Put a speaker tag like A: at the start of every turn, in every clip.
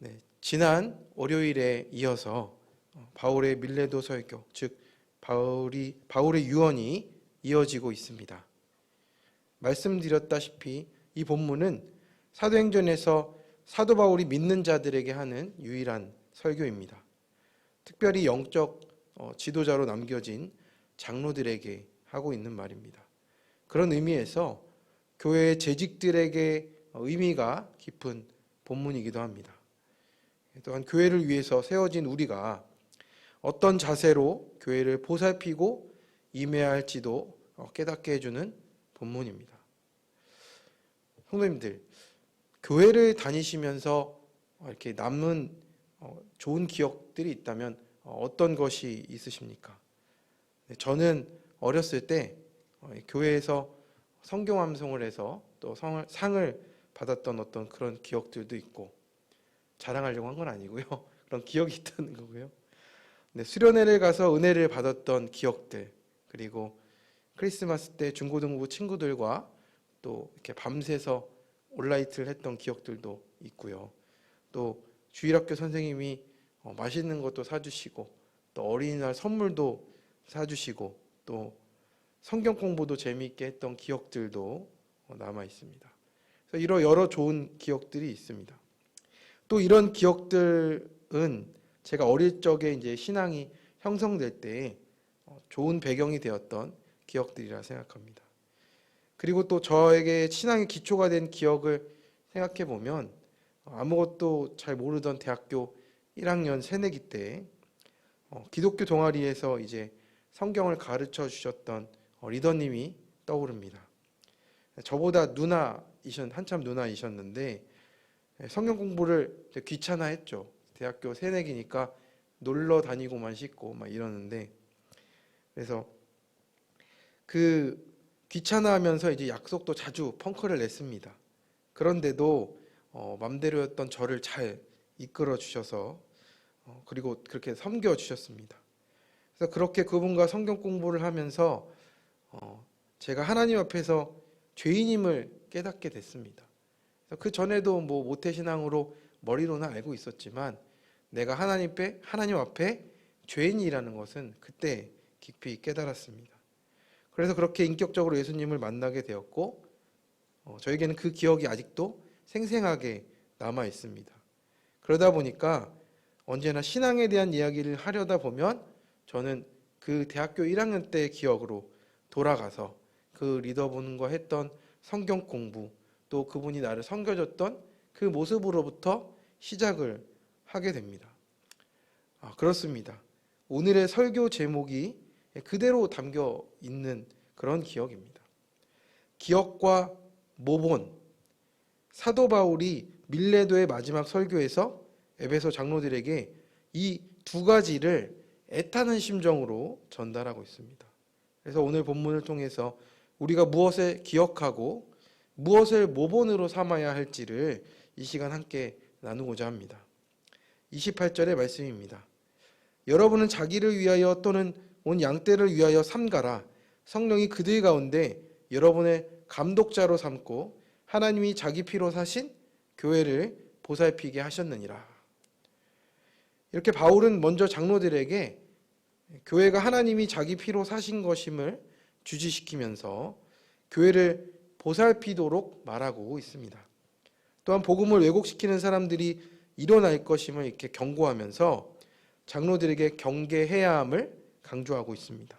A: 네, 지난 월요일에 이어서 어, 바울의 밀레도 설교, 즉 바울이 바울의 유언이 이어지고 있습니다. 말씀드렸다시피 이 본문은 사도행전에서 사도 바울이 믿는 자들에게 하는 유일한 설교입니다. 특별히 영적 어, 지도자로 남겨진 장로들에게 하고 있는 말입니다. 그런 의미에서 교회의 재직들에게 어, 의미가 깊은 본문이기도 합니다. 또한 교회를 위해서 세워진 우리가 어떤 자세로 교회를 보살피고 임해야 할지도 어, 깨닫게 해주는 본문입니다. 성도님들, 교회를 다니시면서 어, 이렇게 남은 어, 좋은 기억들이 있다면 어, 어떤 것이 있으십니까? 네, 저는 어렸을 때 교회에서 성경 암송을 해서 또 상을 받았던 어떤 그런 기억들도 있고 자랑하려고 한 건 아니고요. 그런 기억이 있다는 거고요. 네, 수련회를 가서 은혜를 받았던 기억들 그리고 크리스마스 때 중고등부 친구들과 또 이렇게 밤새서 온라이트를 했던 기억들도 있고요. 또 주일학교 선생님이 어, 맛있는 것도 사주시고 또 어린이날 선물도 사주시고 또 성경 공부도 재미있게 했던 기억들도 어, 남아 있습니다. 그래서 이런 여러 좋은 기억들이 있습니다. 또 이런 기억들은 제가 어릴 적에 이제 신앙이 형성될 때 어, 좋은 배경이 되었던 기억들이라 생각합니다. 그리고 또 저에게 신앙의 기초가 된 기억을 생각해 보면 아무것도 잘 모르던 대학교 1학년 새내기 때 어, 기독교 동아리에서 이제 성경을 가르쳐 주셨던 어, 리더님이 떠오릅니다. 저보다 누나이셨 한참 누나이셨는데 성경 공부를 귀찮아했죠. 대학교 새내기니까 놀러 다니고만 싶고 막 이러는데 그래서 그 귀찮아하면서 이제 약속도 자주 펑크를 냈습니다. 그런데도 어, 맘대로였던 저를 잘 이끌어 주셔서 어, 그리고 그렇게 섬겨 주셨습니다. 그래서 그렇게 그분과 성경 공부를 하면서 어, 제가 하나님 앞에서 죄인임을 깨닫게 됐습니다. 그 전에도 뭐 모태 신앙으로 머리로는 알고 있었지만 내가 하나님 앞에 하나님 앞에 죄인이라는 것은 그때 깊이 깨달았습니다. 그래서 그렇게 인격적으로 예수님을 만나게 되었고 어, 저에게는 그 기억이 아직도 생생하게 남아 있습니다. 그러다 보니까 언제나 신앙에 대한 이야기를 하려다 보면 저는 그 대학교 1학년 때 기억으로 돌아가서 그 리더분과 했던 성경 공부 또 그분이 나를 섬겨줬던 그 모습으로부터 시작을 하게 됩니다. 아, 그렇습니다. 오늘의 설교 제목이 그대로 담겨 있는 그런 기억입니다. 기억과 모본 사도 바울이 밀레도의 마지막 설교에서 에베소 장로들에게 이 두 가지를 애타는 심정으로 전달하고 있습니다. 그래서 오늘 본문을 통해서 우리가 무엇을 기억하고 무엇을 모본으로 삼아야 할지를 이 시간 함께 나누고자 합니다. 28절의 말씀입니다. 여러분은 자기를 위하여 또는 온 양떼를 위하여 삼가라. 성령이 그들 가운데 여러분의 감독자로 삼고 하나님이 자기 피로 사신 교회를 보살피게 하셨느니라. 이렇게 바울은 먼저 장로들에게 교회가 하나님이 자기 피로 사신 것임을 주지시키면서 교회를 보살피도록 말하고 있습니다. 또한 복음을 왜곡시키는 사람들이 일어날 것임을 이렇게 경고하면서 장로들에게 경계해야 함을 강조하고 있습니다.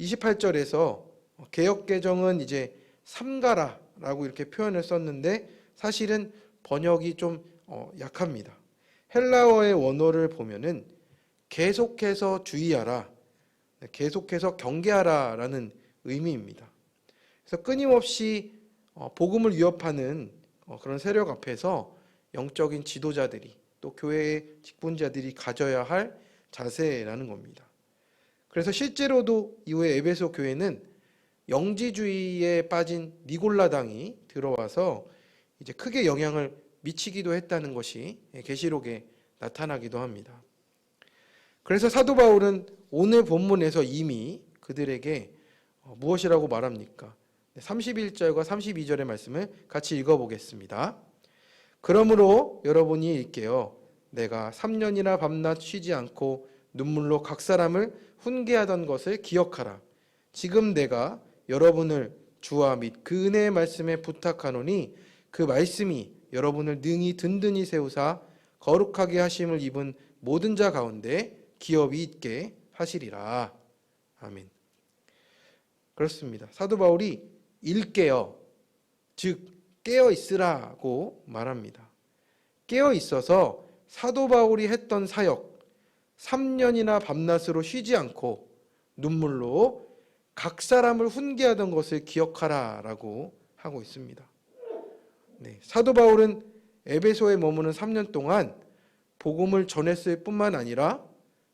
A: 28절에서 개혁 개정은 이제 삼가라라고 이렇게 표현을 썼는데 사실은 번역이 좀 어, 약합니다. 헬라어의 원어를 보면은 계속해서 주의하라, 계속해서 경계하라라는 의미입니다. 그래서 끊임없이 어, 복음을 위협하는 어, 그런 세력 앞에서 영적인 지도자들이 또 교회의 직분자들이 가져야 할 자세라는 겁니다. 그래서 실제로도 이후에 에베소 교회는 영지주의에 빠진 니골라당이 들어와서 이제 크게 영향을 미치기도 했다는 것이 계시록에 나타나기도 합니다. 그래서 사도 바울은 오늘 본문에서 이미 그들에게 어, 무엇이라고 말합니까? 31절과 32절의 말씀을 같이 읽어보겠습니다. 그러므로 여러분이 일게요. 내가 3년이나 밤낮 쉬지 않고 눈물로 각 사람을 훈계하던 것을 기억하라. 지금 내가 여러분을 주와 및 그 은혜의 말씀에 부탁하노니 그 말씀이 여러분을 능히 든든히 세우사 거룩하게 하심을 입은 모든 자 가운데 기업이 있게 하시리라. 아멘. 그렇습니다. 사도 바울이 일깨어 즉 깨어 있으라고 말합니다. 깨어 있어서 사도 바울이 했던 사역 3년이나 밤낮으로 쉬지 않고 눈물로 각 사람을 훈계하던 것을 기억하라라고 하고 있습니다. 네, 사도 바울은 에베소에 머무는 3년 동안 복음을 전했을 뿐만 아니라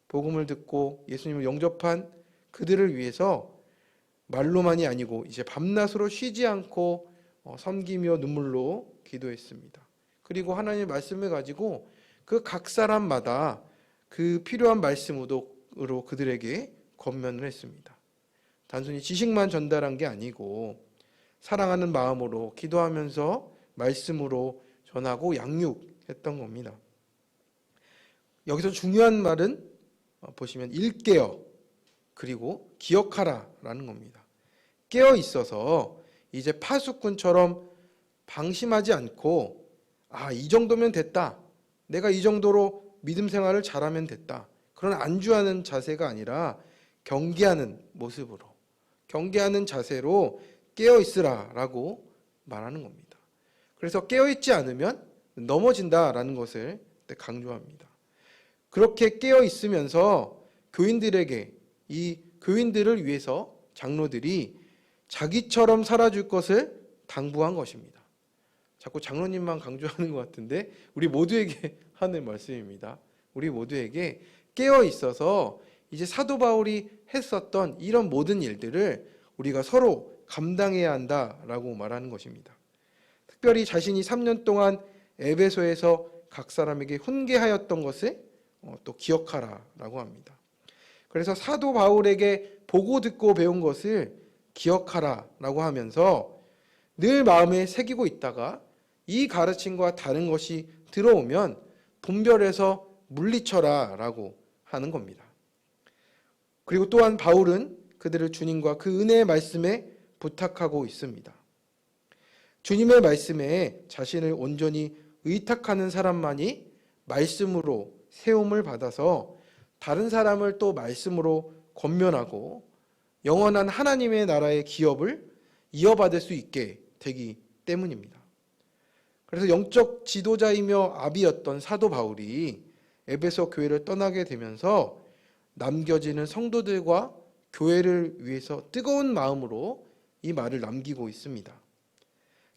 A: 복음을 듣고 예수님을 영접한 그들을 위해서 말로만이 아니고 이제 밤낮으로 쉬지 않고 어, 섬기며 눈물로 기도했습니다. 그리고 하나님의 말씀을 가지고 그 각 사람마다 그 필요한 말씀으로 그들에게 권면을 했습니다. 단순히 지식만 전달한 게 아니고 사랑하는 마음으로 기도하면서 말씀으로 전하고 양육했던 겁니다. 여기서 중요한 말은 어, 보시면 일깨어 그리고 기억하라 라는 겁니다. 깨어 있어서 이제 파수꾼처럼 방심하지 않고 아, 이 정도면 됐다. 내가 이 정도로 믿음 생활을 잘하면 됐다. 그런 안주하는 자세가 아니라 경계하는 모습으로 경계하는 자세로 깨어 있으라라고 말하는 겁니다. 그래서 깨어 있지 않으면 넘어진다라는 것을 강조합니다. 그렇게 깨어 있으면서 교인들에게 이 교인들을 위해서 장로들이 자기처럼 살아줄 것을 당부한 것입니다. 자꾸 장로님만 강조하는 것 같은데 우리 모두에게 하는 말씀입니다. 우리 모두에게 깨어 있어서 이제 사도 바울이 했었던 이런 모든 일들을 우리가 서로 감당해야 한다라고 말하는 것입니다. 특별히 자신이 3년 동안 에베소에서 각 사람에게 훈계하였던 것을 어, 또 기억하라라고 합니다. 그래서 사도 바울에게 보고 듣고 배운 것을 기억하라 라고 하면서 늘 마음에 새기고 있다가 이 가르침과 다른 것이 들어오면 분별해서 물리쳐라 라고 하는 겁니다. 그리고 또한 바울은 그들을 주님과 그 은혜의 말씀에 부탁하고 있습니다. 주님의 말씀에 자신을 온전히 의탁하는 사람만이 말씀으로 세움을 받아서 다른 사람을 또 말씀으로 권면하고 영원한 하나님의 나라의 기업을 이어받을 수 있게 되기 때문입니다. 그래서 영적 지도자이며 아비였던 사도 바울이 에베소 교회를 떠나게 되면서 남겨지는 성도들과 교회를 위해서 뜨거운 마음으로 이 말을 남기고 있습니다.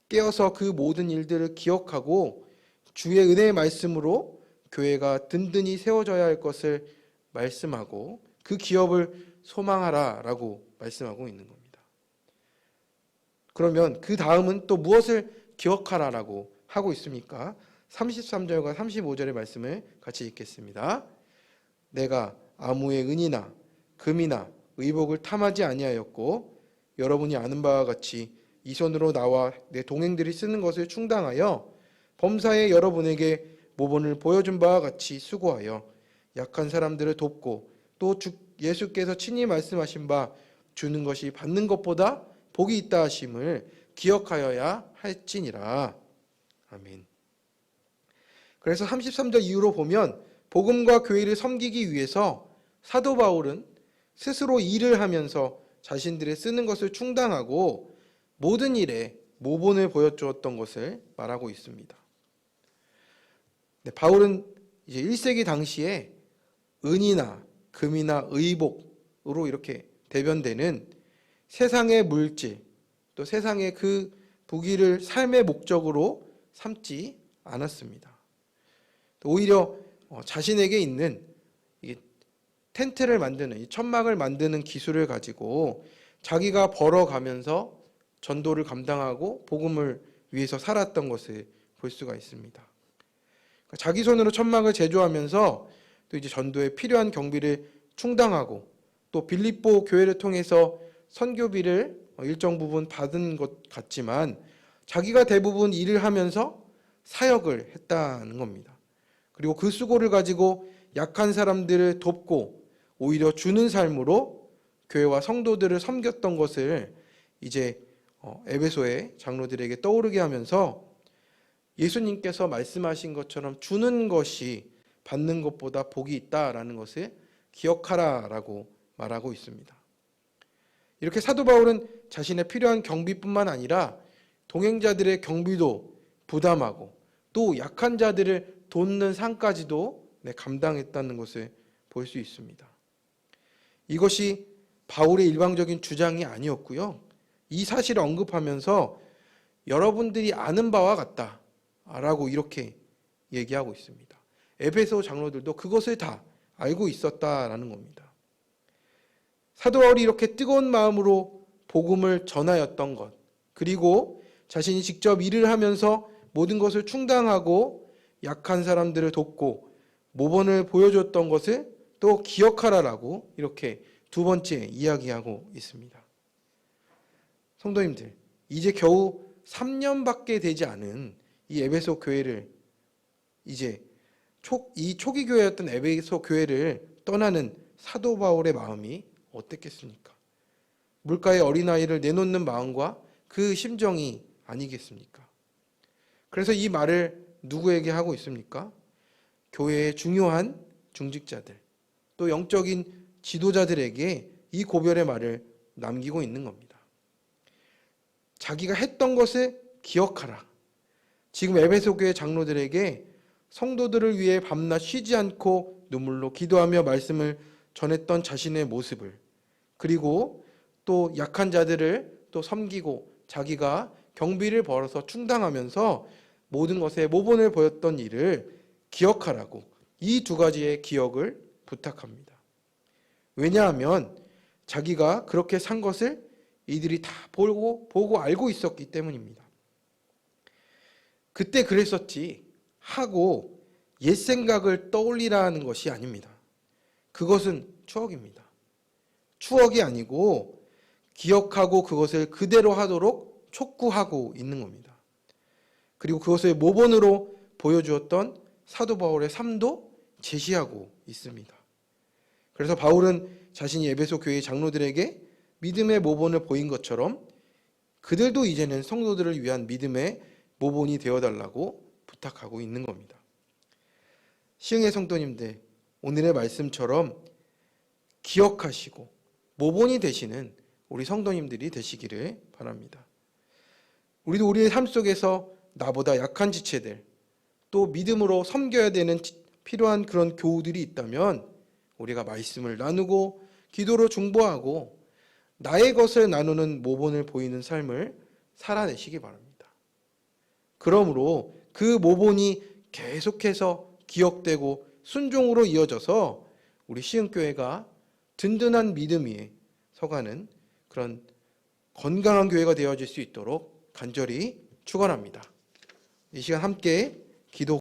A: 깨어서 그 모든 일들을 기억하고 주의 은혜의 말씀으로 교회가 든든히 세워져야 할 것을 말씀하고 그 기업을 소망하라라고 말씀하고 있는 겁니다. 그러면 그 다음은 또 무엇을 기억하라라고 하고 있습니까? 33절과 35절의 말씀을 같이 읽겠습니다. 내가 아무의 은이나 금이나 의복을 탐하지 아니하였고 여러분이 아는 바와 같이 이 손으로 나와 내 동행들이 쓰는 것을 충당하여 범사에 여러분에게 모본을 보여준 바와 같이 수고하여 약한 사람들을 돕고 또 주, 예수께서 친히 말씀하신 바 주는 것이 받는 것보다 복이 있다 하심을 기억하여야 할지니라. 아멘. 그래서 33절 이후로 보면 복음과 교회를 섬기기 위해서 사도 바울은 스스로 일을 하면서 자신들의 쓰는 것을 충당하고 모든 일에 모본을 보여주었던 것을 말하고 있습니다. 네, 바울은 이제 1세기 당시에 은이나 금이나 의복으로 이렇게 대변되는 세상의 물질 또 세상의 그 부귀를 삶의 목적으로 삼지 않았습니다. 오히려 어, 자신에게 있는 텐트를 만드는 천막을 만드는 기술을 가지고 자기가 벌어가면서 전도를 감당하고 복음을 위해서 살았던 것을 볼 수가 있습니다. 그러니까 자기 손으로 천막을 제조하면서 또 이제 전도에 필요한 경비를 충당하고 또 빌립보 교회를 통해서 선교비를 일정 부분 받은 것 같지만 자기가 대부분 일을 하면서 사역을 했다는 겁니다. 그리고 그 수고를 가지고 약한 사람들을 돕고 오히려 주는 삶으로 교회와 성도들을 섬겼던 것을 이제 어, 에베소의 장로들에게 떠오르게 하면서 예수님께서 말씀하신 것처럼 주는 것이 받는 것보다 복이 있다라는 것을 기억하라라고 말하고 있습니다. 이렇게 사도 바울은 자신의 필요한 경비뿐만 아니라 동행자들의 경비도 부담하고 또 약한 자들을 돕는 상까지도 네, 감당했다는 것을 볼 수 있습니다. 이것이 바울의 일방적인 주장이 아니었고요. 이 사실을 언급하면서 여러분들이 아는 바와 같다라고 이렇게 얘기하고 있습니다. 에베소 장로들도 그것을 다 알고 있었다라는 겁니다. 사도 바울이 이렇게 뜨거운 마음으로 복음을 전하였던 것, 그리고 자신이 직접 일을 하면서 모든 것을 충당하고 약한 사람들을 돕고 모범을 보여줬던 것을 또 기억하라라고 이렇게 두 번째 이야기하고 있습니다. 성도님들, 이제 겨우 3년밖에 되지 않은 이 에베소 교회를 이제 초, 이 초기 교회였던 에베소 교회를 떠나는 사도 바울의 마음이 어땠겠습니까? 물가에 어린아이를 내놓는 마음과 그 심정이 아니겠습니까? 그래서 이 말을 누구에게 하고 있습니까? 교회의 중요한 중직자들, 또 영적인 지도자들에게 이 고별의 말을 남기고 있는 겁니다. 자기가 했던 것을 기억하라. 지금 에베소 교회 장로들에게 성도들을 위해 밤낮 쉬지 않고 눈물로 기도하며 말씀을 전했던 자신의 모습을 그리고 또 약한 자들을 또 섬기고 자기가 경비를 벌어서 충당하면서 모든 것에 모본을 보였던 일을 기억하라고 이 두 가지의 기억을 부탁합니다. 왜냐하면 자기가 그렇게 산 것을 이들이 다 보고 보고 알고 있었기 때문입니다. 그때 그랬었지 하고 옛 생각을 떠올리라는 것이 아닙니다. 그것은 추억입니다. 추억이 아니고 기억하고 그것을 그대로 하도록 촉구하고 있는 겁니다. 그리고 그것을 모본으로 보여주었던 사도 바울의 삶도 제시하고 있습니다. 그래서 바울은 자신이 에베소 교회 장로들에게 믿음의 모본을 보인 것처럼 그들도 이제는 성도들을 위한 믿음의 모본이 되어 달라고 부탁하고 있는 겁니다. 시흥의 성도님들, 오늘의 말씀처럼 기억하시고 모본이 되시는 우리 성도님들이 되시기를 바랍니다. 우리도 우리의 삶 속에서 나보다 약한 지체들, 또 믿음으로 섬겨야 되는 필요한 그런 교우들이 있다면 우리가 말씀을 나누고 기도로 중보하고 나의 것을 나누는 모본을 보이는 삶을 살아내시기 바랍니다. 그러므로 그 모본이 계속해서 기억되고 순종으로 이어져서 우리 시흥교회가 든든한 믿음 위에 서가는 그런 건강한 교회가 되어질 수 있도록 간절히 축원합니다. 이 시간 함께 기도